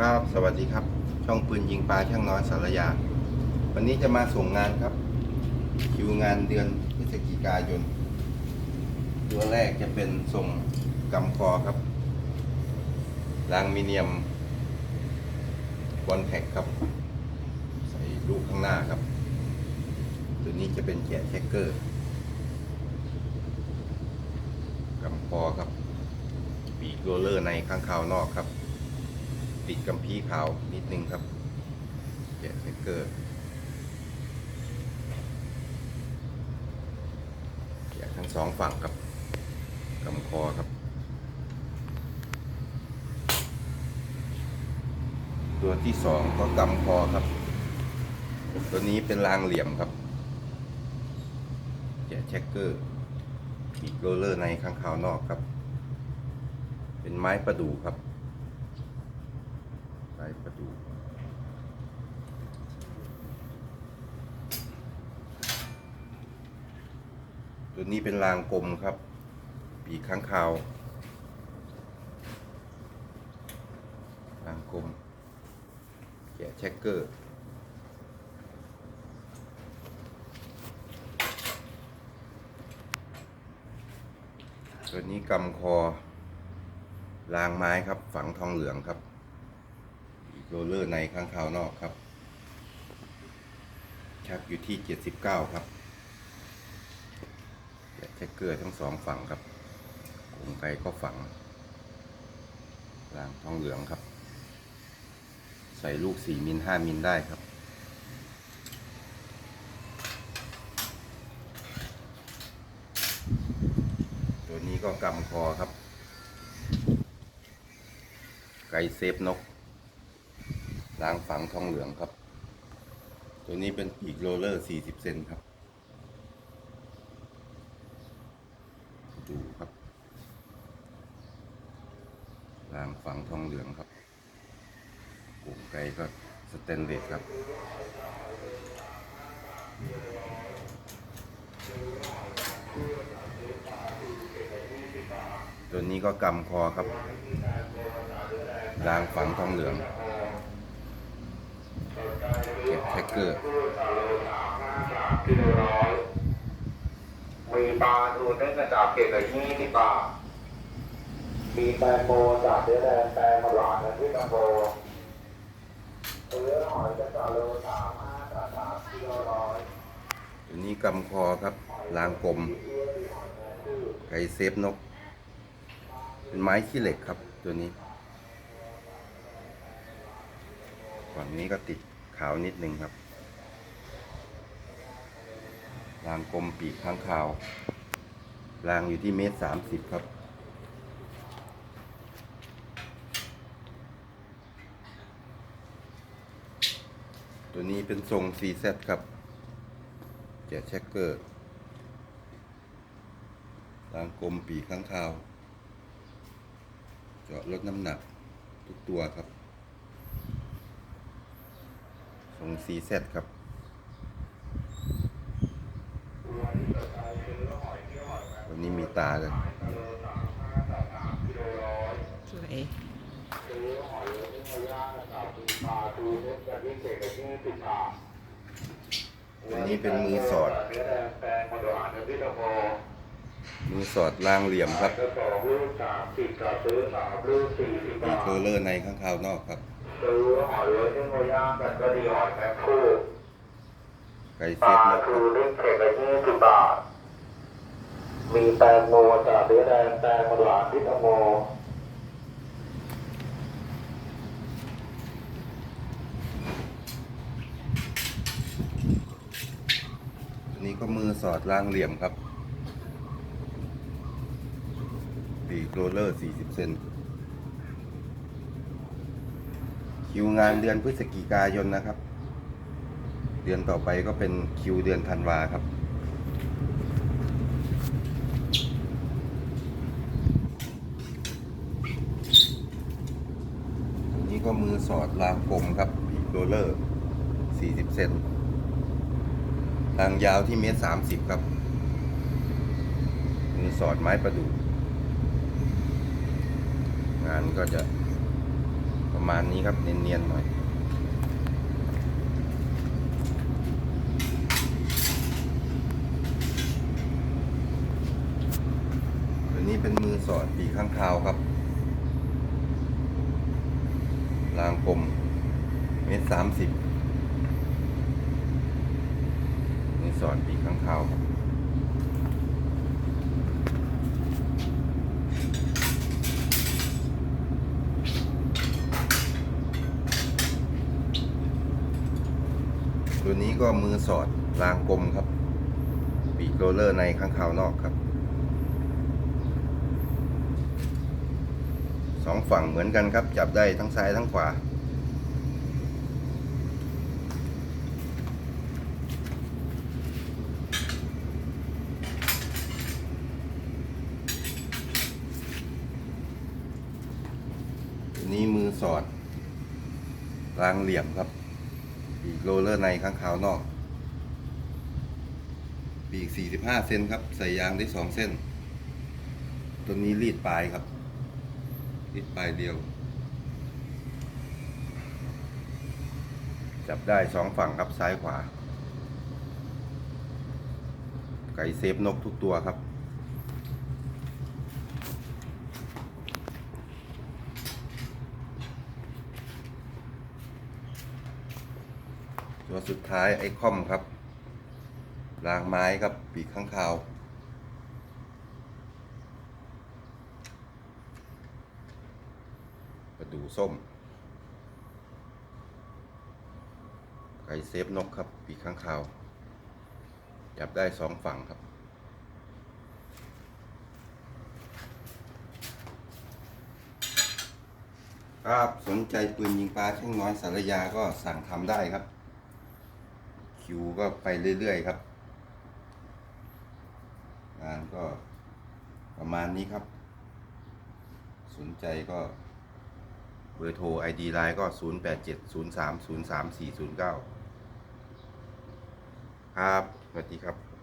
ครับสวัสดีครับ ช่องปืนยิงปลาช่างน้อยสารยา วันนี้จะมาส่งงานครับคิวงานเดือนพฤศจิกายน ตัวแรกจะเป็นส่งกำคอครับลางมิเนียมบอลแท็กครับ ใส่ลูกข้างหน้าครับ ตัวนี้จะเป็นแกะแท็กเกอร์กำคอครับปีกโรเลอร์ในข้างขาวนอกครับ ติดกำพีขาวนิดนึงครับแกะสติกเกอร์แกะทั้งสองฝั่งครับกำคอครับ ตัวที่สองก็กำคอครับ ตัวนี้เป็นรางเหลี่ยมครับแกะเช็คเกอร์ปีกโรลเลอร์ในข้างขาวนอกครับ เป็นไม้ประดู่ครับ ไม้ประดูตัวนี้เป็นรางกลมครับ ปีกข้างคาวรางกลม แกะเช็คเกอร์ตัวนี้กำคอรางไม้ครับ ฝังทองเหลืองครับ โรลเลอร์ในข้างขาวนอกครับ ชักอยู่ที่ 79 ครับแกะแท็กเกอร์ทั้งสองฝั่งครับกลมไกก็ฝังรางทองเหลืองครับ ใส่ลูก 4 มิล 5 มิลได้ครับตัวนี้ก็กำคอครับ ไก่เซฟนก ล้างฝังทองเหลืองครับ ตัวนี้เป็นปีกโรเลอร์ 40 เซนครับ ดูครับ ล้างฝังทองเหลืองครับกลุ่มไก่ก็สเตนเลสครับตัวนี้ก็กำคอครับ รางฝังทองเหลือง เก็บแท็กเกอร์มีปลาทูนึ่งกระจาบเกล็ดละยี่สิบาทมีแตงโมจากเนื้อแดงแตงมาหวานและที่ตะโบเนื้อหอยกระจาโลสามห้ากระจาบกิโลร้อยตัวนี้กำคอครับรางกลมไก่เซฟนก เป็นไม้ขี้เหล็กครับตัวนี้ฝั่งนี้ก็ติดขาวนิดนึงครับ รางกลมปีกข้างขาว รางอยู่ที่เมตรสามสิบครับ ตัวนี้เป็นทรง CZ ครับแกะเช็คเกอร์รางกลมปีกข้างคาว เจาะลดน้ำหนักทุกตัวครับ ทรง CZ ครับ นนี้มีตาเลยสวยปลาทูนึ่งกระดิ่งเกล็ดละยี่สิบบาทอันนี้เป็นมือสอดเนื้อแดงแตงมาหวานและที่ตะโบมือสอดรางเหลี่ยมครับกระสองลูกสามสิบกระซื้อสามลูกสี่สิบปีบากทโรลเลอร์ในข้างขาวนอกครับซื้อหอยไว้ที่โมย่างกันก็ดีหอยแมงคู่ไก่เซปลาฟนกคทูรับ มีแตงโมจาเนื้อแดงแตงมาหวานที่ตะโมอันนี้ก็มือสอดรางเหลี่ยมครับปีกโรลเลอร์ 40 เซนคิวงานเดือนพฤศจิกายนนะครับ เดือนต่อไปก็เป็นคิวเดือนธันวาครับ อันนี้ ก็มือสอดรางกลมครับปีกโรลเลอร์ 40 เซนทางยาวที่เมตรสามสิบครับมีสอดไม้ประดู่งานก็จะประมาณนี้ครับ เนียนๆหน่อยตัวนี้เป็นมือสอดปีข้างคาวครับ รางกลมเมตร สามสิบมือสอดปีกข้างคาตัวนี้ก็มือสอดรางกลมครับ ปีกโรลเลอร์ในข้างขาวนอกครับสองฝั่งเหมือนกันครับ จับได้ทั้งซ้ายทั้งขวา ตัวนี้ มือสอดรางเหลี่ยมครับ ปีกโรเลอร์ในข้างขาวนอก ปีก 45 เซนครับ ใส่ยางได้ 2 เส้น ตัวนี้รีดปลายครับ รีดปลายเดียว จับได้สองฝั่งครับซ้ายขวา ไก่เซฟนกทุกตัวครับ ตัวสุดท้ายไอคอมครับรางไม้ครับปีกข้างคาว ประดูส้ม ไก่เซฟนกครับ ปีกข้างคาว จับได้สองฝั่งครับครับสนใจปืนยิงปลาช่างน้อยสารยาก็สั่งทำได้ครับ คิวก็ไปเรื่อยๆครับ งานก็ประมาณนี้ครับ สนใจก็เบอร์โทร ID ไลน์ก็ 0870303409 ครับ สวัสดีครับ